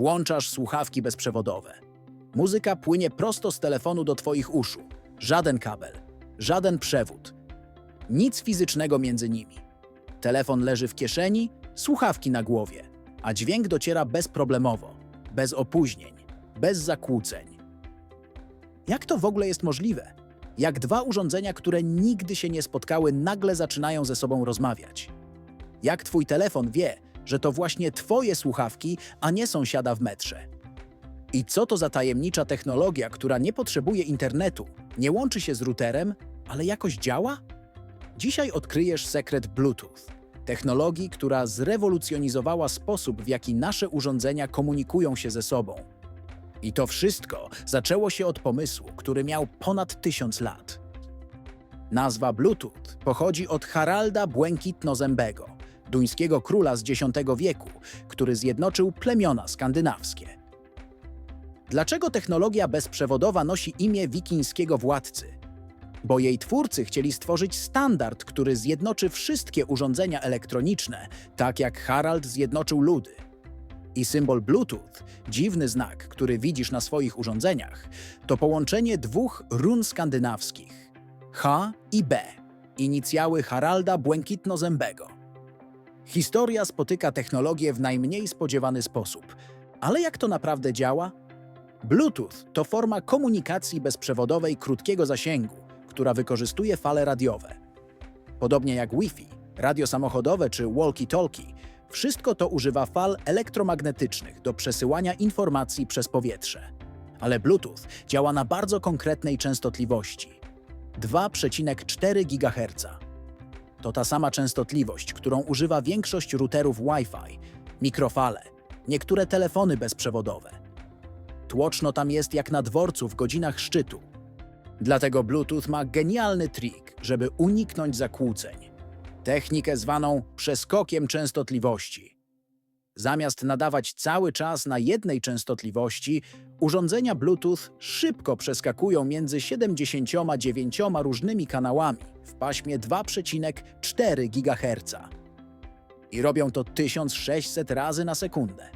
Włączasz słuchawki bezprzewodowe. Muzyka płynie prosto z telefonu do Twoich uszu. Żaden kabel, żaden przewód. Nic fizycznego między nimi. Telefon leży w kieszeni, słuchawki na głowie, a dźwięk dociera bezproblemowo, bez opóźnień, bez zakłóceń. Jak to w ogóle jest możliwe? Jak dwa urządzenia, które nigdy się nie spotkały, nagle zaczynają ze sobą rozmawiać? Jak twój telefon wie, że to właśnie twoje słuchawki, a nie sąsiada w metrze? I co to za tajemnicza technologia, która nie potrzebuje internetu, nie łączy się z routerem, ale jakoś działa? Dzisiaj odkryjesz sekret Bluetooth, technologii, która zrewolucjonizowała sposób, w jaki nasze urządzenia komunikują się ze sobą. I to wszystko zaczęło się od pomysłu, który miał ponad tysiąc lat. Nazwa Bluetooth pochodzi od Haralda Błękitnozębego, duńskiego króla z X wieku, który zjednoczył plemiona skandynawskie. Dlaczego technologia bezprzewodowa nosi imię wikińskiego władcy? Bo jej twórcy chcieli stworzyć standard, który zjednoczy wszystkie urządzenia elektroniczne, tak jak Harald zjednoczył ludy. I symbol Bluetooth, dziwny znak, który widzisz na swoich urządzeniach, to połączenie dwóch run skandynawskich H i B, inicjały Haralda Błękitnozębego. Historia spotyka technologię w najmniej spodziewany sposób. Ale jak to naprawdę działa? Bluetooth to forma komunikacji bezprzewodowej krótkiego zasięgu, która wykorzystuje fale radiowe. Podobnie jak Wi-Fi, radio samochodowe czy walkie-talkie, wszystko to używa fal elektromagnetycznych do przesyłania informacji przez powietrze. Ale Bluetooth działa na bardzo konkretnej częstotliwości 2,4 GHz. To ta sama częstotliwość, którą używa większość routerów Wi-Fi, mikrofale, niektóre telefony bezprzewodowe. Tłoczno tam jest jak na dworcu w godzinach szczytu. Dlatego Bluetooth ma genialny trik, żeby uniknąć zakłóceń. Technikę zwaną przeskokiem częstotliwości. Zamiast nadawać cały czas na jednej częstotliwości, urządzenia Bluetooth szybko przeskakują między 79 różnymi kanałami w paśmie 2,4 GHz. I robią to 1600 razy na sekundę.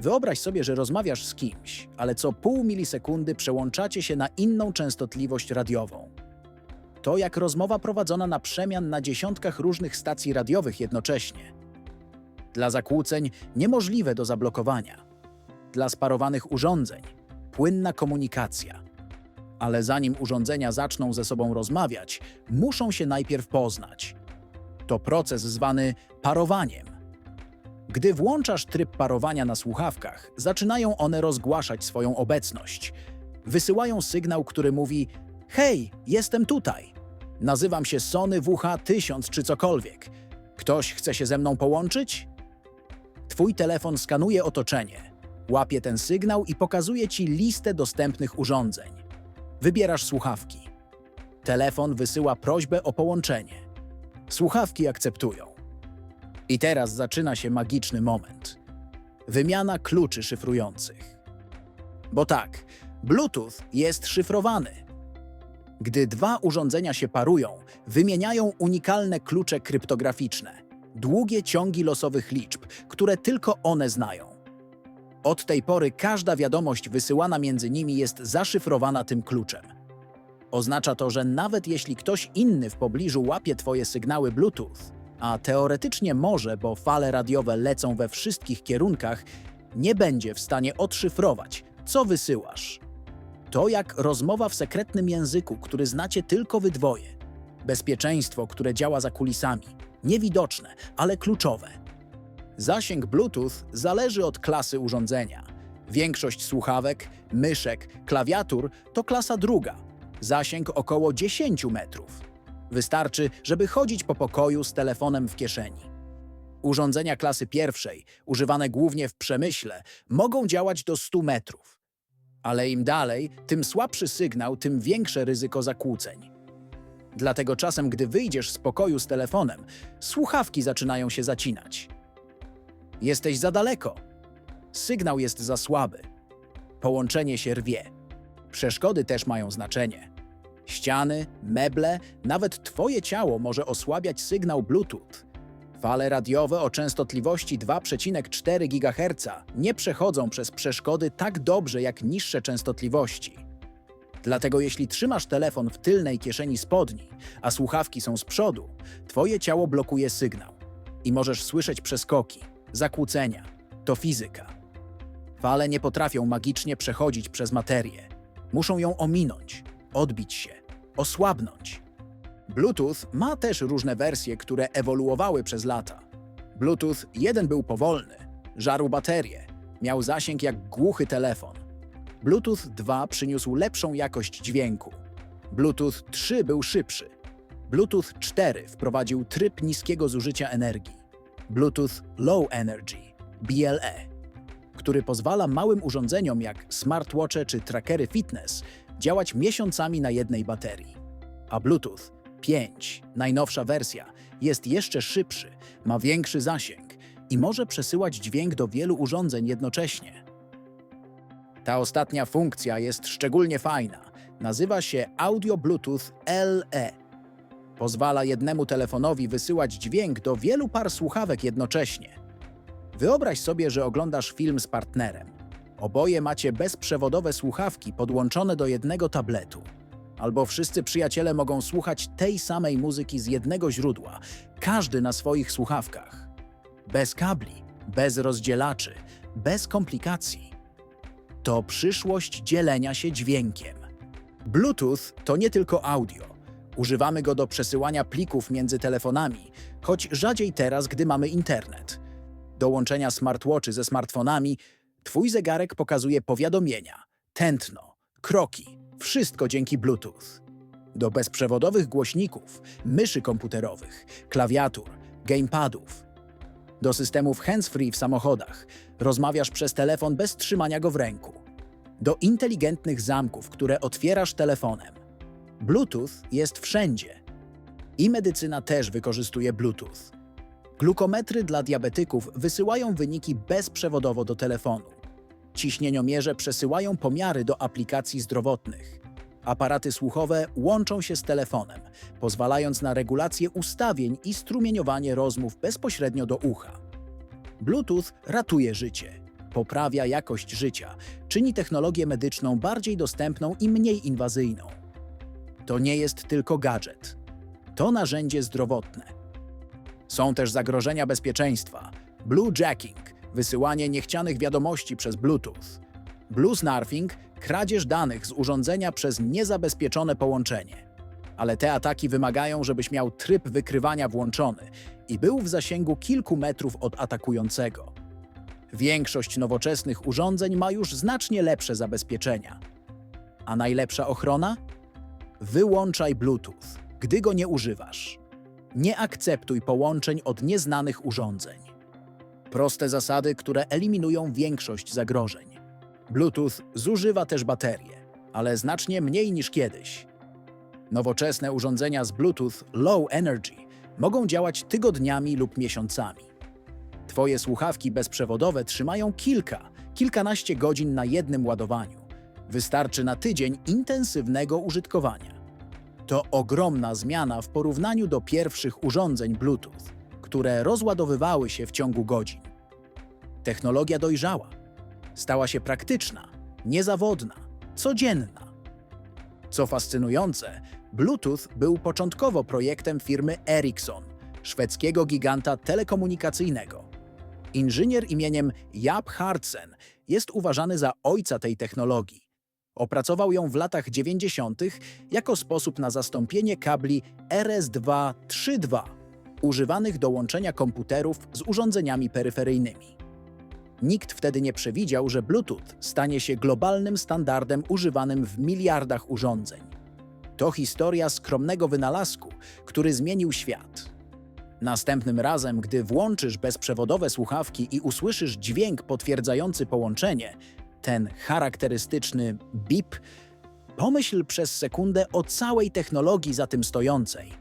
Wyobraź sobie, że rozmawiasz z kimś, ale co pół milisekundy przełączacie się na inną częstotliwość radiową. To jak rozmowa prowadzona na przemian na dziesiątkach różnych stacji radiowych jednocześnie. Dla zakłóceń niemożliwe do zablokowania. Dla sparowanych urządzeń płynna komunikacja. Ale zanim urządzenia zaczną ze sobą rozmawiać, muszą się najpierw poznać. To proces zwany parowaniem. Gdy włączasz tryb parowania na słuchawkach, zaczynają one rozgłaszać swoją obecność. Wysyłają sygnał, który mówi: Hej, jestem tutaj. Nazywam się Sony WH1000 czy cokolwiek. Ktoś chce się ze mną połączyć? Twój telefon skanuje otoczenie, łapie ten sygnał i pokazuje ci listę dostępnych urządzeń. Wybierasz słuchawki. Telefon wysyła prośbę o połączenie. Słuchawki akceptują. I teraz zaczyna się magiczny moment. Wymiana kluczy szyfrujących. Bo tak, Bluetooth jest szyfrowany. Gdy dwa urządzenia się parują, wymieniają unikalne klucze kryptograficzne, długie ciągi losowych liczb, które tylko one znają. Od tej pory każda wiadomość wysyłana między nimi jest zaszyfrowana tym kluczem. Oznacza to, że nawet jeśli ktoś inny w pobliżu łapie Twoje sygnały Bluetooth, a teoretycznie może, bo fale radiowe lecą we wszystkich kierunkach, nie będzie w stanie odszyfrować, co wysyłasz. To jak rozmowa w sekretnym języku, który znacie tylko wy dwoje. Bezpieczeństwo, które działa za kulisami. Niewidoczne, ale kluczowe. Zasięg Bluetooth zależy od klasy urządzenia. Większość słuchawek, myszek, klawiatur to klasa druga. Zasięg około 10 metrów. Wystarczy, żeby chodzić po pokoju z telefonem w kieszeni. Urządzenia klasy pierwszej, używane głównie w przemyśle, mogą działać do 100 metrów. Ale im dalej, tym słabszy sygnał, tym większe ryzyko zakłóceń. Dlatego czasem, gdy wyjdziesz z pokoju z telefonem, słuchawki zaczynają się zacinać. Jesteś za daleko. Sygnał jest za słaby. Połączenie się rwie. Przeszkody też mają znaczenie. Ściany, meble, nawet Twoje ciało może osłabiać sygnał Bluetooth. Fale radiowe o częstotliwości 2,4 GHz nie przechodzą przez przeszkody tak dobrze jak niższe częstotliwości. Dlatego jeśli trzymasz telefon w tylnej kieszeni spodni, a słuchawki są z przodu, twoje ciało blokuje sygnał i możesz słyszeć przeskoki, zakłócenia. To fizyka. Fale nie potrafią magicznie przechodzić przez materię. Muszą ją ominąć, odbić się, osłabnąć. Bluetooth ma też różne wersje, które ewoluowały przez lata. Bluetooth 1 był powolny, żarł baterię, miał zasięg jak głuchy telefon. Bluetooth 2 przyniósł lepszą jakość dźwięku. Bluetooth 3 był szybszy. Bluetooth 4 wprowadził tryb niskiego zużycia energii. Bluetooth Low Energy BLE, który pozwala małym urządzeniom jak smartwatche czy trackery fitness działać miesiącami na jednej baterii. A Bluetooth 5, najnowsza wersja, jest jeszcze szybszy, ma większy zasięg i może przesyłać dźwięk do wielu urządzeń jednocześnie. Ta ostatnia funkcja jest szczególnie fajna. Nazywa się Audio Bluetooth LE. Pozwala jednemu telefonowi wysyłać dźwięk do wielu par słuchawek jednocześnie. Wyobraź sobie, że oglądasz film z partnerem. Oboje macie bezprzewodowe słuchawki podłączone do jednego tabletu. Albo wszyscy przyjaciele mogą słuchać tej samej muzyki z jednego źródła, każdy na swoich słuchawkach. Bez kabli, bez rozdzielaczy, bez komplikacji. To przyszłość dzielenia się dźwiękiem. Bluetooth to nie tylko audio. Używamy go do przesyłania plików między telefonami, choć rzadziej teraz, gdy mamy internet. Do łączenia smartwatchy ze smartfonami, Twój zegarek pokazuje powiadomienia, tętno, kroki, wszystko dzięki Bluetooth. Do bezprzewodowych głośników, myszy komputerowych, klawiatur, gamepadów. Do systemów hands-free w samochodach. Rozmawiasz przez telefon bez trzymania go w ręku. Do inteligentnych zamków, które otwierasz telefonem. Bluetooth jest wszędzie. I medycyna też wykorzystuje Bluetooth. Glukometry dla diabetyków wysyłają wyniki bezprzewodowo do telefonu. Ciśnieniomierze przesyłają pomiary do aplikacji zdrowotnych. Aparaty słuchowe łączą się z telefonem, pozwalając na regulację ustawień i strumieniowanie rozmów bezpośrednio do ucha. Bluetooth ratuje życie, poprawia jakość życia, czyni technologię medyczną bardziej dostępną i mniej inwazyjną. To nie jest tylko gadżet. To narzędzie zdrowotne. Są też zagrożenia bezpieczeństwa. Bluejacking wysyłanie niechcianych wiadomości przez Bluetooth. Blue snarfing kradzież danych z urządzenia przez niezabezpieczone połączenie. Ale te ataki wymagają, żebyś miał tryb wykrywania włączony i był w zasięgu kilku metrów od atakującego. Większość nowoczesnych urządzeń ma już znacznie lepsze zabezpieczenia. A najlepsza ochrona? Wyłączaj Bluetooth, gdy go nie używasz. Nie akceptuj połączeń od nieznanych urządzeń. Proste zasady, które eliminują większość zagrożeń. Bluetooth zużywa też baterie, ale znacznie mniej niż kiedyś. Nowoczesne urządzenia z Bluetooth Low Energy mogą działać tygodniami lub miesiącami. Twoje słuchawki bezprzewodowe trzymają kilka, kilkanaście godzin na jednym ładowaniu. Wystarczy na tydzień intensywnego użytkowania. To ogromna zmiana w porównaniu do pierwszych urządzeń Bluetooth, które rozładowywały się w ciągu godzin. Technologia dojrzała, stała się praktyczna, niezawodna, codzienna. Co fascynujące, Bluetooth był początkowo projektem firmy Ericsson, szwedzkiego giganta telekomunikacyjnego. Inżynier imieniem Jap Hartsen jest uważany za ojca tej technologii. Opracował ją w latach 90. jako sposób na zastąpienie kabli RS232 używanych do łączenia komputerów z urządzeniami peryferyjnymi. Nikt wtedy nie przewidział, że Bluetooth stanie się globalnym standardem używanym w miliardach urządzeń. To historia skromnego wynalazku, który zmienił świat. Następnym razem, gdy włączysz bezprzewodowe słuchawki i usłyszysz dźwięk potwierdzający połączenie, ten charakterystyczny bip, pomyśl przez sekundę o całej technologii za tym stojącej.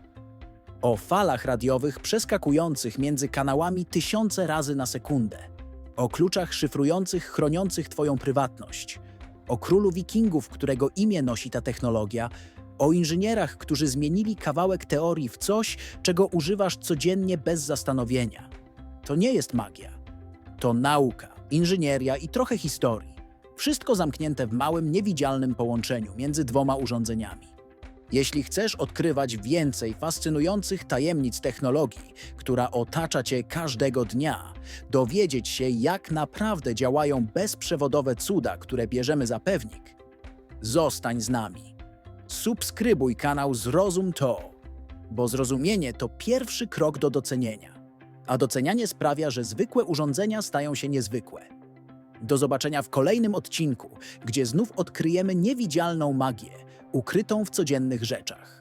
O falach radiowych przeskakujących między kanałami tysiące razy na sekundę. O kluczach szyfrujących, chroniących Twoją prywatność. O królu wikingów, którego imię nosi ta technologia. O inżynierach, którzy zmienili kawałek teorii w coś, czego używasz codziennie bez zastanowienia. To nie jest magia. To nauka, inżynieria i trochę historii. Wszystko zamknięte w małym, niewidzialnym połączeniu między dwoma urządzeniami. Jeśli chcesz odkrywać więcej fascynujących tajemnic technologii, która otacza cię każdego dnia, dowiedzieć się, jak naprawdę działają bezprzewodowe cuda, które bierzemy za pewnik, zostań z nami. Subskrybuj kanał Zrozum To, bo zrozumienie to pierwszy krok do docenienia, a docenianie sprawia, że zwykłe urządzenia stają się niezwykłe. Do zobaczenia w kolejnym odcinku, gdzie znów odkryjemy niewidzialną magię ukrytą w codziennych rzeczach.